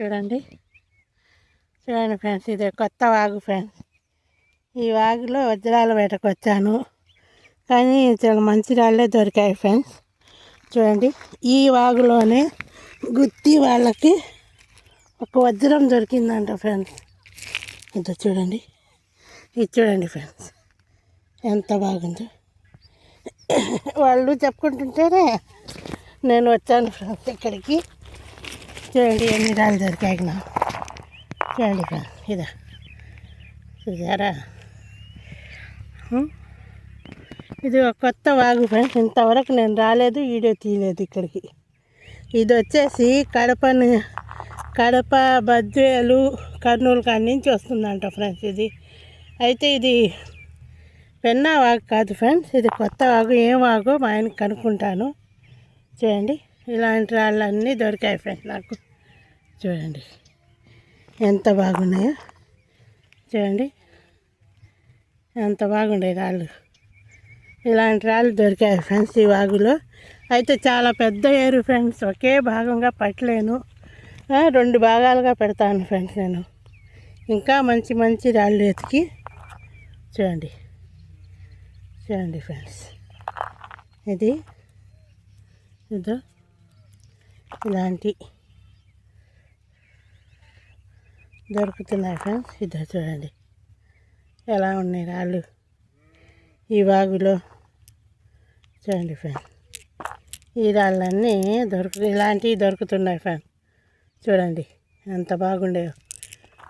చూడండి. చూడండి ఫ్రెండ్స్ ఇది కొత్త వాగు ఫ్రెండ్స్. ఈ వాగులో వజ్రాల వేటకు వచ్చాను. కానీ చాలా మంచి రాళ్ళే దొరికాయి ఫ్రెండ్స్. చూడండి ఈ వాగులోనే గుత్తి వాళ్ళకి ఒక వజ్రం దొరికిందంట ఫ్రెండ్స్. ఇదో చూడండి. ఇది చూడండి ఫ్రెండ్స్ ఎంత బాగుందో. వాళ్ళు చెప్పుకుంటుంటేనే నేను వచ్చాను ఫ్రెండ్స్ ఇక్కడికి. చూడండి ఎన్ని రాళ్ళు దొరికాయి నాకు. చూడండి ఫ్రెండ్స్ ఇదా. చూసారా ఇది ఒక కొత్త వాగు ఫ్రెండ్స్ ఇంతవరకు నేను రాలేదు వీడియో తీయలేదు ఇక్కడికి. ఇది వచ్చేసి కడపని కడప బద్వేలు కర్నూలు కాడి నుంచి వస్తుందంట ఫ్రెండ్స్ ఇది. అయితే ఇది పెన్నా వాగు కాదు ఫ్రెండ్స్ ఇది కొత్త వాగు ఏం వాగు మా ఆయనకి కనుక్కుంటాను. చూడండి. ఇలాంటి రాళ్ళన్నీ దొరికాయి ఫ్రెండ్స్ నాకు. చూడండి. ఎంత బాగున్నాయో. చూడండి. ఎంత బాగుండే రాళ్ళు. ఇలాంటి రాళ్ళు దొరికాయి ఫ్రెండ్స్ ఈ వాగులో. అయితే చాలా పెద్ద ఏరు ఫ్రెండ్స్. ఒకే భాగంగా పట్టలేను. రెండు భాగాలుగా పెడతాను ఫ్రెండ్స్ నేను. ఇంకా మంచి మంచి రాళ్ళు ఎతికి. చూడండి. చూడండి ఫ్రెండ్స్. ఇది. ఇదో. ఇలాంటి దొరుకుతున్నాయి ఫ్రెండ్స్. ఇద్దరు చూడండి. ఎలా ఉన్నాయి రాళ్ళు? ఈ వాగులో చూడండి ఫ్రెండ్స్. ఈ రాళ్ళన్నీ దొరుకు ఇలాంటివి దొరుకుతున్నాయి ఫ్రెండ్స్. చూడండి ఎంత బాగుండేవో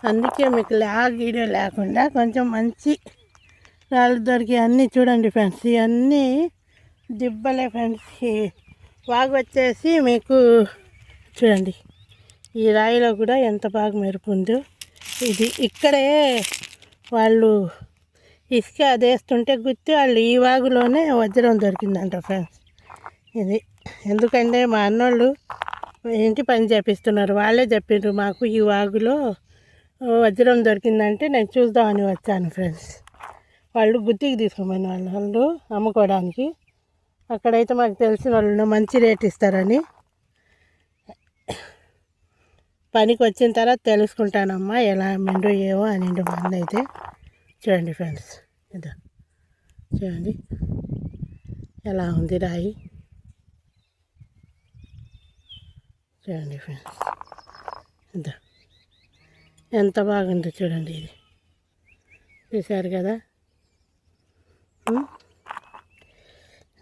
అందుకే మీకు లాగ్ వీడియో లేకుండా కొంచెం మంచి రాళ్ళు దొరికి అన్నీ చూడండి ఫ్రెండ్స్. ఇవన్నీ దిబ్బలే ఫ్రెండ్స్. వాగు వచ్చేసి మీకు చూడండి. ఈ రాయిలో కూడా ఎంత బాగా మెరుపు ఉందో. ఇది ఇక్కడే వాళ్ళు ఇసుక అదేస్తుంటే గుర్తు వాళ్ళు ఈ వాగులోనే వజ్రం దొరికిందంట ఫ్రెండ్స్. ఇది ఎందుకంటే మా అన్నోళ్ళు ఇంటి పని చేపిస్తున్నారు. వాళ్ళే చెప్పిండ్రు మాకు ఈ వాగులో వజ్రం దొరికిందంటే నేను చూద్దామని వచ్చాను ఫ్రెండ్స్. వాళ్ళు గుత్తికి తీసుకోమని వాళ్ళు వాళ్ళు అమ్ముకోవడానికి. అక్కడైతే మాకు తెలిసిన వాళ్ళు మంచి రేట్ ఇస్తారని. పనికి వచ్చిన తర్వాత తెలుసుకుంటానమ్మా ఎలా అమ్మిండో ఏవో అని మంది అయితే. చూడండి ఫ్రెండ్స్ ఇదో చూడండి. ఎలా ఉంది రాయి. చూడండి ఫ్రెండ్స్ ఇదో ఎంత బాగుందో చూడండి ఇది. చూశారు కదా?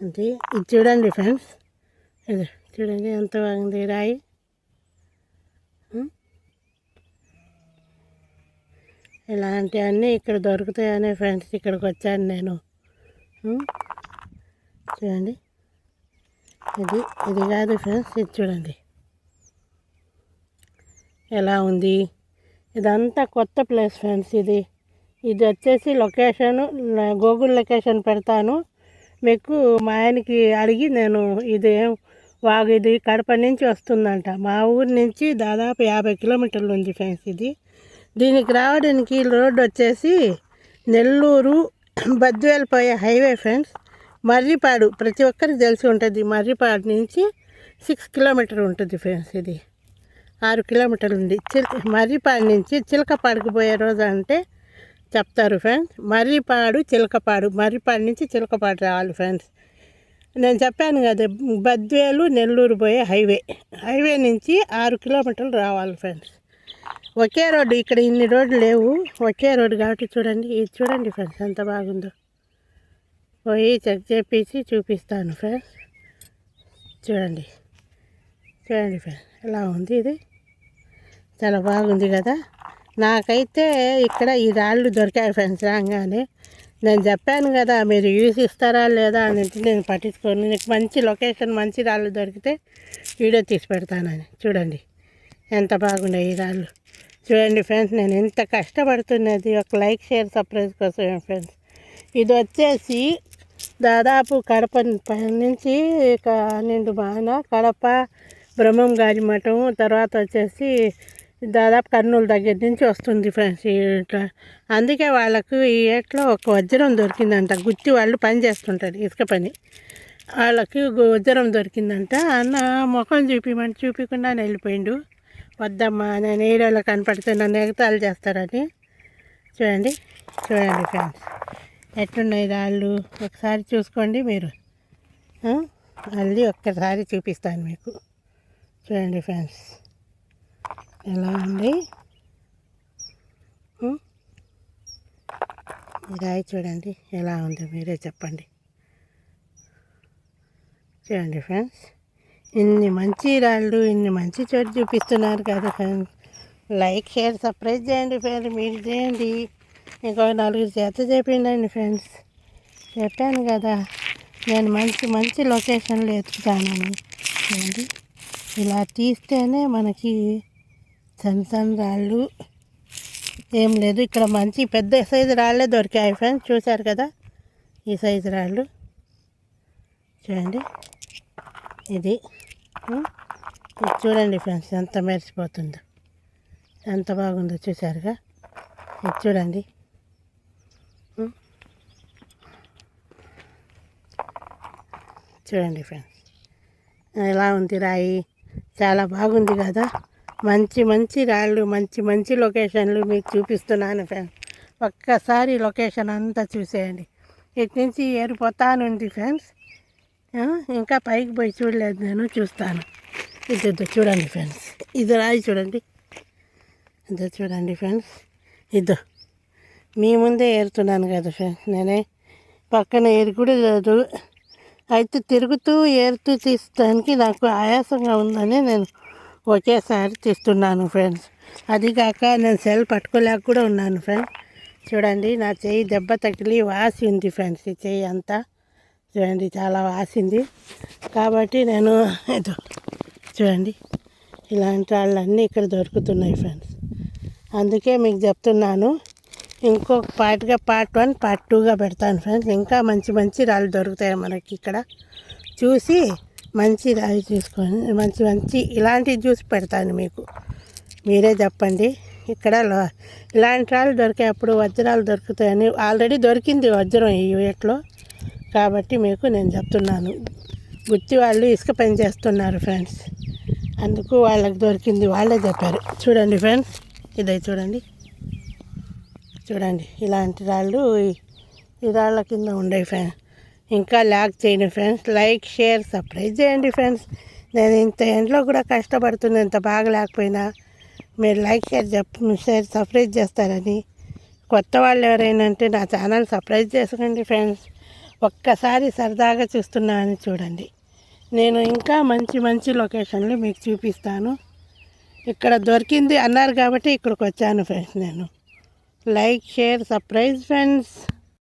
అంటే ఇది చూడండి ఫ్రెండ్స్. ఇది చూడండి ఎంత బాగుంది రాయి. ఇలాంటివన్నీ ఇక్కడ దొరుకుతాయనే ఫ్రెండ్స్ ఇక్కడికి వచ్చాను నేను. చూడండి. ఇది ఇది కాదు ఫ్రెండ్స్ ఇది చూడండి. ఎలా ఉంది? ఇదంతా కొత్త ప్లేస్ ఫ్రెండ్స్ ఇది. ఇది వచ్చేసి లొకేషన్ గూగుల్ లొకేషన్ పెడతాను. మీకు మా ఆయనకి అడిగి నేను ఇది వాగు ఇది కడప నుంచి వస్తుందంట. మా ఊరి నుంచి దాదాపు యాభై కిలోమీటర్లు ఉంది ఫ్రెండ్స్ ఇది. దీనికి రావడానికి రోడ్డు వచ్చేసి నెల్లూరు బద్వేలు పోయే హైవే ఫ్రెండ్స్. మర్రిపాడు ప్రతి ఒక్కరికి తెలిసి ఉంటుంది. మర్రిపాడు నుంచి సిక్స్ కిలోమీటర్ ఉంటుంది ఫ్రెండ్స్ ఇది. ఆరు కిలోమీటర్లు ఉంది. చిల్ మర్రిపాడు నుంచి చిలకపాడుకు పోయే రోజు అంటే చెప్తారు ఫ్రెండ్స్ మర్రిపాడు చిలకపాడు మర్రిపాడు నుంచి చిలకపాడు రావాలి ఫ్రెండ్స్ నేను చెప్పాను కదా బద్వేలు నెల్లూరు పోయే హైవే హైవే నుంచి ఆరు కిలోమీటర్లు రావాలి ఫ్రెండ్స్ ఒకే రోడ్డు ఇక్కడ ఇన్ని రోడ్లు లేవు. ఒకే రోడ్డు కాబట్టి చూడండి ఇది చూడండి ఫ్రెండ్స్ ఎంత బాగుందో. పోయి చెక్ చేపించి చూపిస్తాను ఫ్రెండ్స్ చూడండి చూడండి ఫ్రెండ్స్ ఎలా ఉంది ఇది? చాలా బాగుంది కదా. నాకైతే ఇక్కడ ఈ రాళ్ళు దొరికాయి ఫ్రెండ్స్ రాగానే. నేను చెప్పాను కదా మీరు యూస్ ఇస్తారా లేదా అని నేను పట్టించుకోను. నీకు మంచి లొకేషన్ మంచి రాళ్ళు దొరికితే వీడియో తీసి పెడతానని చూడండి ఎంత బాగున్నాయి ఈ రాళ్ళు చూడండి ఫ్రెండ్స్ నేను ఎంత కష్టపడుతున్నది. ఒక లైక్ షేర్ సర్ప్రైజ్ కోసం ఫ్రెండ్స్. ఇది వచ్చేసి దాదాపు కడప నుంచి ఇక నిండు బాగా కడప బ్రహ్మం గారి మఠం తర్వాత వచ్చేసి దాదాపు కర్నూలు దగ్గర నుంచి వస్తుంది ఫ్రెండ్స్ ఇట్లా. అందుకే వాళ్ళకు ఈ ఏట్లో ఒక వజ్రం దొరికిందంట. గుత్తి వాళ్ళు పని చేస్తుంటారు ఇసుక పని. వాళ్ళకి వజ్రం దొరికిందంట. అన్న ముఖం చూపిమని చూపించకుండా వెళ్ళిపోయిండు. వద్దమ్మా నేను వీడియోలో కనపడితే నన్ను ఎగతాలు చేస్తారని. చూడండి చూడండి ఫ్రెండ్స్. ఎట్లున్నాయి రాళ్ళు? ఒకసారి చూసుకోండి మీరు. మళ్ళీ ఒక్కసారి చూపిస్తాను మీకు. చూడండి ఫ్రెండ్స్. ఎలా ఉంది? ఈ రాయి చూడండి ఎలా ఉంది మీరే చెప్పండి. చూడండి ఫ్రెండ్స్ ఇన్ని మంచి రాళ్ళు ఇన్ని మంచి చోటు చూపిస్తున్నారు కదా ఫ్రెండ్స్. లైక్ షేర్ సర్ప్రైజ్ చేయండి ఫ్రెండ్స్ మీరు చేయండి. ఇంకో నలుగురు చేత చెప్పిండండి ఫ్రెండ్స్. చెప్పాను కదా నేను మంచి మంచి లొకేషన్లు ఎత్తుతానని. ఇలా తీస్తేనే మనకి సన్న రాళ్ళు ఏం లేదు. ఇక్కడ మంచి పెద్ద సైజు రాళ్ళే దొరికాయి ఫ్రెండ్స్. చూశారు కదా? ఈ సైజు రాళ్ళు. చూడండి. ఇది. ఇది చూడండి ఫ్రెండ్స్ ఎంత మెరిసిపోతుందో. ఎంత బాగుందో చూసారుగా ఇది చూడండి. చూడండి ఫ్రెండ్స్. ఎలా ఉంది రాయి? చాలా బాగుంది కదా? మంచి మంచి రాళ్ళు మంచి మంచి లొకేషన్లు మీకు చూపిస్తున్నాను ఫ్రెండ్స్. ఒక్కసారి లొకేషన్ అంతా చూసేయండి. ఇటు నుంచి ఏరిపోతానుంది ఫ్రెండ్స్. ఇంకా పైకి పోయి చూడలేదు నేను చూస్తాను. ఇది చూడండి ఫ్రెండ్స్. ఇది రాయి చూడండి. ఇదో చూడండి ఫ్రెండ్స్. ఇదో మీ ముందే ఏరుతున్నాను కదా ఫ్రెండ్స్ నేనే. పక్కన ఏరు కూడా లేదు. అయితే తిరుగుతూ ఏరుతూ తీస్తానికి నాకు ఆయాసంగా ఉందని నేను ఒకేసారి తీస్తున్నాను ఫ్రెండ్స్ అది కాక నేను సెల్ పట్టుకోలేక కూడా ఉన్నాను ఫ్రెండ్స్ చూడండి నా చేయి దెబ్బ తగిలి వాసి ఉంది ఫ్రెండ్స్ ఈ చేయి అంతా చూడండి చాలా వాసింది. కాబట్టి నేను ఏదో చూడండి ఇలాంటి వాళ్ళన్నీ ఇక్కడ దొరుకుతున్నాయి ఫ్రెండ్స్ అందుకే మీకు చెప్తున్నాను ఇంకొక పార్ట్గా పార్ట్ వన్ పార్ట్ టూగా పెడతాను ఫ్రెండ్స్ ఇంకా మంచి మంచి రాళ్ళు దొరుకుతాయి మనకి ఇక్కడ. చూసి మంచి రాయి చూసుకొని మంచి మంచి ఇలాంటివి జ్యూస్ పెడతాను మీకు. మీరే చెప్పండి. ఇక్కడ ఇలాంటి రాళ్ళు దొరికేప్పుడు వజ్రాలు దొరుకుతాయని ఆల్రెడీ దొరికింది వజ్రం ఈ వీటిలో కాబట్టి మీకు నేను చెప్తున్నాను. గుత్తి వాళ్ళు ఇసుక పని చేస్తున్నారు ఫ్రెండ్స్. అందుకు వాళ్ళకి దొరికింది వాళ్ళే చెప్పారు. చూడండి ఫ్రెండ్స్ ఇదే చూడండి. చూడండి ఇలాంటి రాళ్ళు ఈ- ఈ రాళ్ళ కింద ఉండే ఫ్రెండ్స్ ఇంకా లాక్ చేయండి ఫ్రెండ్స్. లైక్ షేర్ సబ్స్క్రైబ్ చేయండి ఫ్రెండ్స్. నేను ఇంత ఎంట్లో కూడా కష్టపడుతుంది ఇంత బాగా లేకపోయినా. మీరు లైక్ షేర్ చెప్ షేర్ సబ్స్క్రైబ్ చేస్తారని. కొత్త వాళ్ళు ఎవరైనా అంటే నా ఛానల్ సబ్స్క్రైబ్ చేసుకోండి ఫ్రెండ్స్. ఒక్కసారి సరదాగా చూస్తున్నానని చూడండి. నేను ఇంకా మంచి మంచి లొకేషన్లు మీకు చూపిస్తాను. ఇక్కడ దొరికింది అన్నారు కాబట్టి ఇక్కడికి వచ్చాను ఫ్రెండ్స్ నేను. Like share surprise friends.